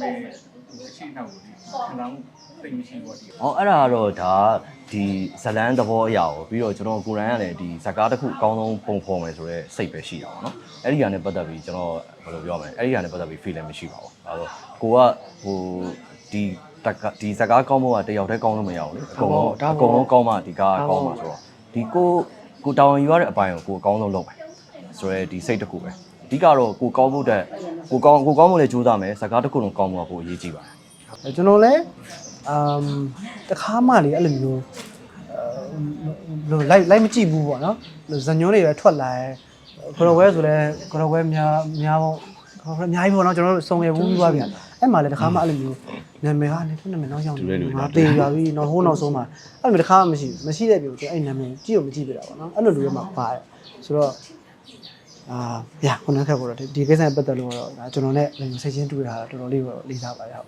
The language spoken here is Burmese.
မဲ့အရှိနောက်ကိုဒီခံစားမှုသိမရှိဘူးဒီ။အော်အဲ့ဒါကတော့ဒါဒီဇလန်းသဘောအရာကိုပြီးတော့ကျွန်တော်ကိုယ်တိုင်ကလည်းဒီဇကားတစ်ခုအကောင်းဆုံးပုံဖော်မယ်ဆိုတော့စိတ်ပဲရှိတာပေါ့နော်။အဲ့ဒီဟာနဲ့ပတ်သက်ပြီးကျွန်တော်ဘယ်လိုပြောမလဲ။အဲ့ဒီဟာနဲ့ပတ်သက်ပြီး feel လည်းမရှိပါဘူး။အဲတော့ကိုကဟိုဒီတက်ကဒီဇကားကောင်းဖို့ကတယောက်တည်းကောင်းလို့မရဘူးလေ။အကုန်လုံးအကုန်လုံးကောင်းမှဒီကားကောင်းမှာဆိုတော့ဒီကိုကိုတောင်းယူရတဲ့အပိုင်းကိုကိုအကောင်းဆုံးလုပ်မယ်။ဆိုရဲဒီစိတ်တစ်ခုပဲ။ အဓိကတော့ကိုကောင်းဖို့တဲ့ကိုကောင်းကိုကောင်းဖို့လည်းကြိုးစားမယ်။ဇကားတစ်ခုလုံးကောင်းဖို့ကပိုအရေးကြီးပါတယ်။အဲကျွန်တော်လည်းအမ်တခါမှလေအဲ့လိုမျိုးအဲလိုက်လိုက်မကြည့်ဘူးပေါ့နော်ဇညွန်းတွေပဲထွက်လာတယ်ဂရော်ဝဲဆိုလဲဂရော်ဝဲများများပေါ့ဂရော်ဝဲအများကြီးပေါ့နော်ကျွန်တော်တို့စုံရဘူးပြီးသွားပြန်အဲ့မှာလည်းတခါမှအဲ့လိုမျိုးနာမည်ကနေသူနာမည်နောက်ရောက်နေငါတေးရွာပြီးနောက်ဟိုးနောက်ဆုံးမှာအဲ့လိုမျိုးတခါမှမရှိဘူးမရှိတဲ့ပြုံအဲ့နာမည်ကြည့်လို့မကြည့်ပြတာပေါ့နော်အဲ့လိုလူတွေမှာပါတယ်ဆိုတော့ အာဗျာခုနကခက်ပေါ်တော့ဒီကိစ္စနဲ့ပတ်သက်လို့တော့ဒါကျွန်တော်နဲ့စိတ်ချင်းတူတာတော်တော်လေးကိုလေးစားပါတယ်ဟုတ်